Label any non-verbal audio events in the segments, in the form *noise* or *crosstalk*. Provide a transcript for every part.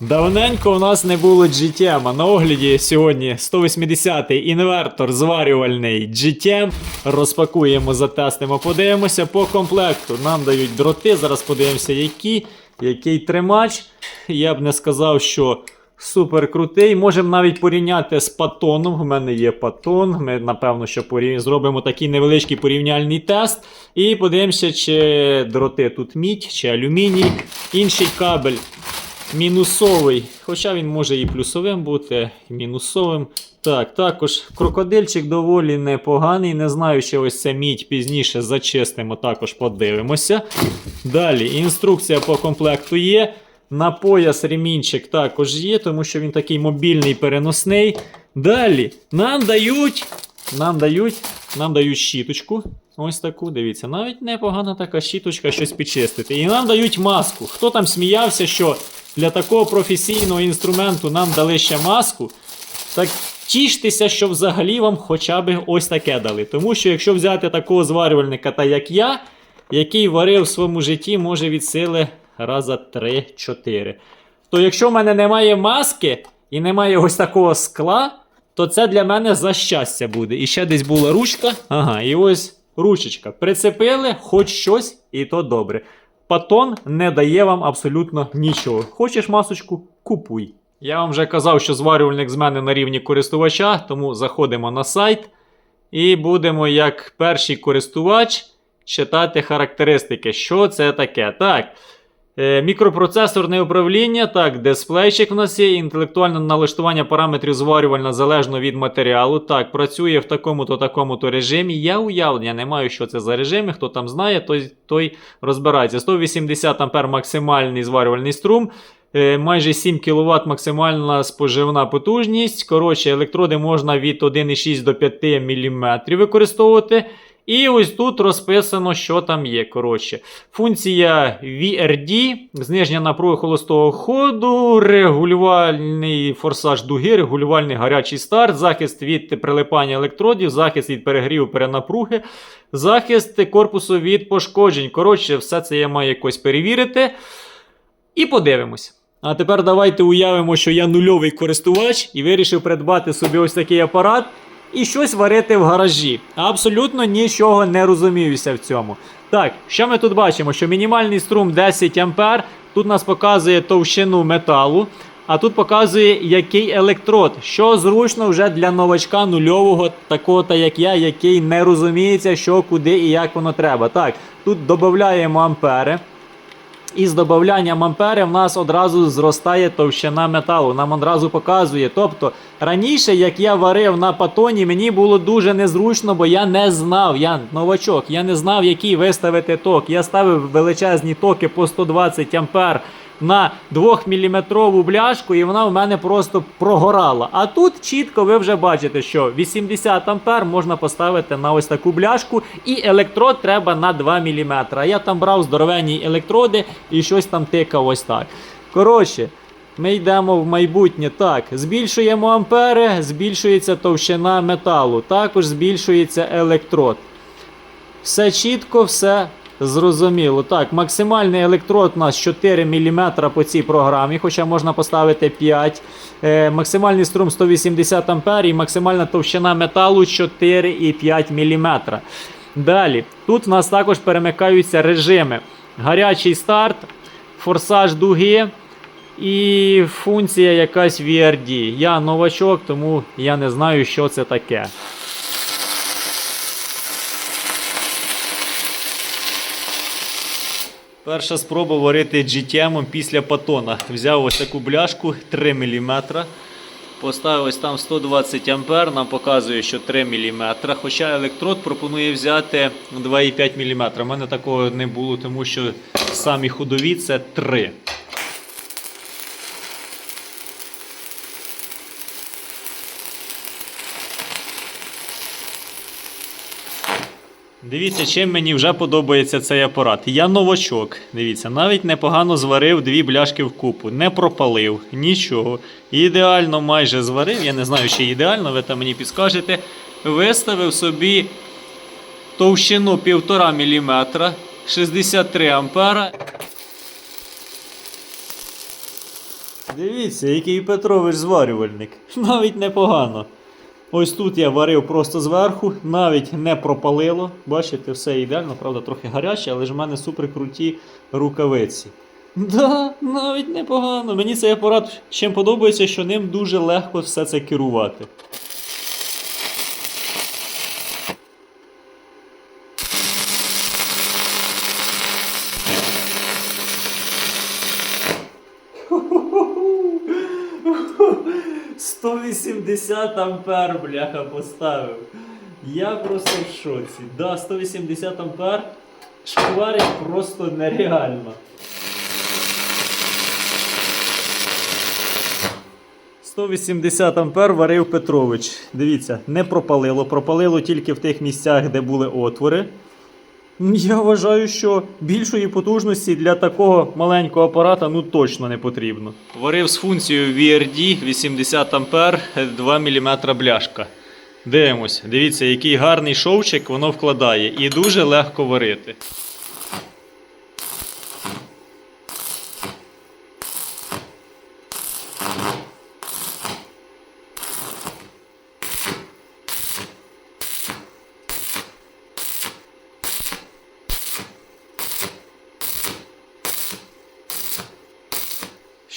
Давненько у нас не було GTM, а на огляді сьогодні 180-й інвертор зварювальний GTM. Розпакуємо, затестимо, подивимося по комплекту. Нам дають дроти, зараз подивимося, які, який тримач. Я б не сказав, що супер крутий. Можемо навіть порівняти з патоном. У мене є патон. Ми, напевно, що порів... зробимо такий невеличкий порівняльний тест. І подивимося, чи дроти тут мідь, чи алюміній. Інший кабель мінусовий. Хоча він може і плюсовим бути, і мінусовим. Так, також крокодильчик доволі непоганий. Не знаю, чи ось це мідь пізніше зачистимо, також подивимося. Далі, інструкція по комплекту є. На пояс ремінчик також є, тому що він такий мобільний, переносний. Далі нам дають. Нам дають, нам дають щіточку. Ось таку, дивіться, навіть непогана така щіточка щось підчистити. І нам дають маску. Хто там сміявся, що для такого професійного інструменту нам дали ще маску, так тіштеся, що взагалі вам хоча б ось таке дали. Тому що якщо взяти такого зварювальника, та як я, який варив в своєму житті, може від сили раза 3-4. То якщо в мене немає маски і немає ось такого скла, то це для мене за щастя буде. І ще десь була ручка. Ага, і ось ручечка. Прицепили хоч щось, і то добре. Патон не дає вам абсолютно нічого. Хочеш масочку? Купуй. Я вам вже казав, що зварювальник з мене на рівні користувача, тому заходимо на сайт і будемо, як перший користувач, читати характеристики. Що це таке? Так. Е, Мікропроцесорне управління, так, дисплейчик в нас є, інтелектуальне налаштування параметрів зварювальна залежно від матеріалу. Так, працює в такому-то такому-то режимі. Я уявлення не маю, що це за режими. Хто там знає, той, той розбирається. 180 А максимальний зварювальний струм. Е, Майже 7 кВт максимальна споживна потужність. Коротше, електроди можна від 1,6 до 5 мм використовувати. І ось тут розписано, що там є. Коротше, функція VRD, зниження напруги холостого ходу, регулювальний форсаж дуги, регулювальний гарячий старт, захист від прилипання електродів, захист від перегріву перенапруги, захист корпусу від пошкоджень. Коротше, все це я маю якось перевірити. І подивимось. А тепер давайте уявимо, що я нульовий користувач і вирішив придбати собі ось такий апарат і щось варити в гаражі. Абсолютно нічого не розуміюся в цьому. Так, що ми тут бачимо? Що мінімальний струм 10 А. Тут нас показує товщину металу, а тут показує, який електрод, що зручно вже для новачка нульового, такого та як я, який не розуміється, що куди і як воно треба. Так, тут додаємо ампери. І з додаванням ампери в нас одразу зростає товщина металу. Нам одразу показує. Тобто раніше, як я варив на патоні, мені було дуже незручно, бо я не знав, я новачок, я не знав, який виставити ток. Я ставив величезні токи по 120 ампер на 2-мм бляшку, і вона в мене просто прогорала. А тут чітко ви вже бачите, що 80 ампер можна поставити на ось таку бляшку, і електрод треба на 2 мм. Я там брав здоровенні електроди і щось там тикав ось так. Коротше. Ми йдемо в майбутнє. Так, збільшуємо ампери, збільшується товщина металу, також збільшується електрод. Все чітко, все зрозуміло. Так, максимальний електрод у нас 4 мм по цій програмі, хоча можна поставити 5. Е, максимальний струм 180 А і максимальна товщина металу 4,5 мм. Далі, тут у нас також перемикаються режими. Гарячий старт, форсаж дуги. І функція якась VRD. Я новачок, тому я не знаю, що це таке. Перша спроба варити GTM після патона. Взяв ось таку бляшку 3 мм. Поставив ось там 120 А, нам показує, що 3 мм. Хоча електрод пропонує взяти 2,5 мм. У мене такого не було, тому що самі ходові це 3. Дивіться, чим мені вже подобається цей апарат. Я новачок. Дивіться, навіть непогано зварив дві бляшки в купу, не пропалив, нічого. Ідеально майже зварив. Я не знаю, чи ідеально, ви там мені підскажете. Виставив собі товщину 1,5 мм, 63 ампера. Дивіться, який Петрович зварювальник. *laughs* Навіть непогано. Ось тут я варив просто зверху, навіть не пропалило. Бачите, все ідеально, правда, трохи гаряче, але ж в мене супер круті рукавиці. Да, навіть непогано. Мені цей апарат чим подобається, що ним дуже легко все це керувати. – 180 ампер, бляха, поставив. Я просто в шоці. Да, 180 ампер шкварить просто нереально. 180 ампер варив Петрович. Дивіться, не пропалило. Пропалило тільки в тих місцях, де були отвори. Я вважаю, що більшої потужності для такого маленького апарата ну точно не потрібно. Варив з функцією VRD 80 ампер 2 мм бляшка. Дивимось, дивіться, який гарний шовчик воно вкладає і дуже легко варити.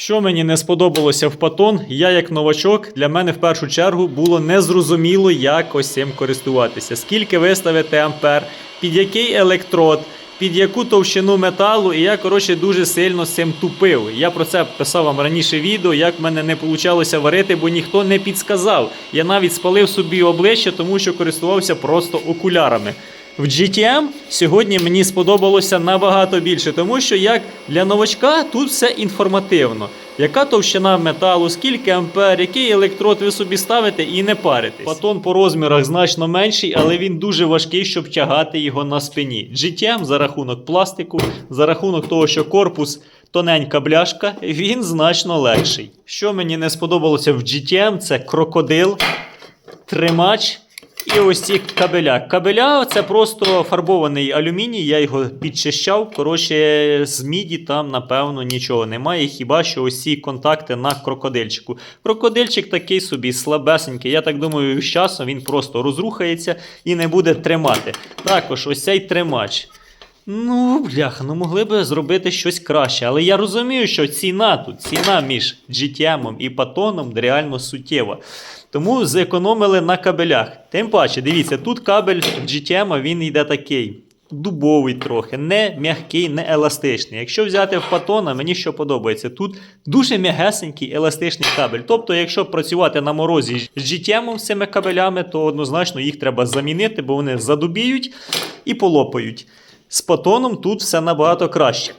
Що мені не сподобалося в патон, я як новачок, для мене в першу чергу було незрозуміло, як ось цим користуватися. Скільки виставити ампер, під який електрод, під яку товщину металу, і я, коротше, дуже сильно цим тупив. Я про це писав вам раніше відео, як в мене не вийшло варити, бо ніхто не підсказав. Я навіть спалив собі обличчя, тому що користувався просто окулярами. В GTM сьогодні мені сподобалося набагато більше, тому що як для новачка тут все інформативно. Яка товщина металу, скільки ампер, який електрод ви собі ставите і не паритесь. Патон по розмірах значно менший, але він дуже важкий, щоб тягати його на спині. GTM за рахунок пластику, за рахунок того, що корпус тоненька бляшка, він значно легший. Що мені не сподобалося в GTM, це крокодил, тримач. І ось ці кабеля. Кабеля це просто фарбований алюміній, я його підчищав. Коротше, з міді там, напевно, нічого немає. Хіба що ось ці контакти на крокодильчику. Крокодильчик такий собі слабесенький. Я так думаю, з часом він просто розрухається і не буде тримати. Також ось цей тримач. Ну, бляха, ну могли би зробити щось краще. Але я розумію, що ціна тут, ціна між GTM і патоном реально суттєва. Тому зекономили на кабелях. Тим паче, дивіться, тут кабель GTM він йде такий. Дубовий трохи, не м'який, не еластичний. Якщо взяти в патона, мені що подобається, тут дуже м'ягесенький еластичний кабель. Тобто, якщо працювати на морозі з GTM цими кабелями, то однозначно їх треба замінити, бо вони задубіють і полопають. З патоном тут все набагато краще.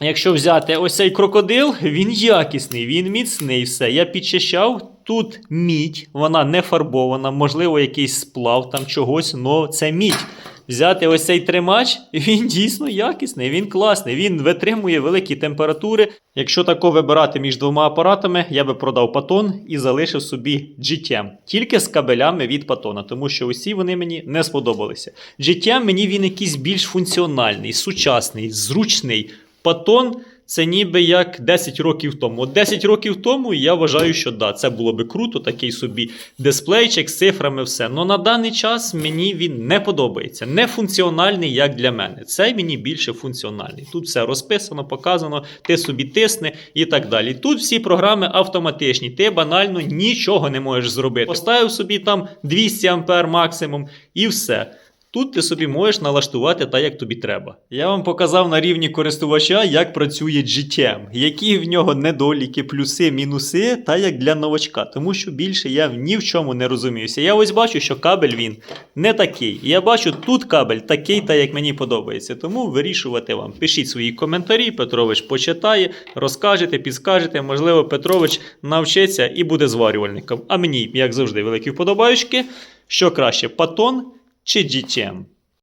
Якщо взяти ось цей крокодил, він якісний, він міцний, все. Я підчищав. Тут мідь, вона не фарбована, можливо, якийсь сплав там чогось, але це мідь. Взяти ось цей тримач, *laughs* він дійсно якісний, він класний, він витримує великі температури. Якщо тако вибирати між двома апаратами, я би продав патон і залишив собі GTM. Тільки з кабелями від патона, тому що усі вони мені не сподобалися. GTM мені він якийсь більш функціональний, сучасний, зручний. Патон це ніби як 10 років тому. От 10 років тому я вважаю, що да, це було би круто, такий собі дисплейчик з цифрами, все. Но на даний час мені він не подобається. Не функціональний, як для мене. Цей мені більше функціональний. Тут все розписано, показано, ти собі тисни і так далі. Тут всі програми автоматичні. Ти банально нічого не можеш зробити. Поставив собі там 200 ампер максимум і все. Тут ти собі можеш налаштувати так, як тобі треба. Я вам показав на рівні користувача, як працює GTM, які в нього недоліки, плюси, мінуси, та як для новачка. Тому що більше я ні в чому не розуміюся. Я ось бачу, що кабель він не такий. Я бачу, тут кабель такий, та як мені подобається. Тому вирішувати вам. Пишіть свої коментарі, Петрович почитає, розкажете, підскажете. Можливо, Петрович навчиться і буде зварювальником. А мені, як завжди, великі вподобаючки. Що краще, патон чи GTM?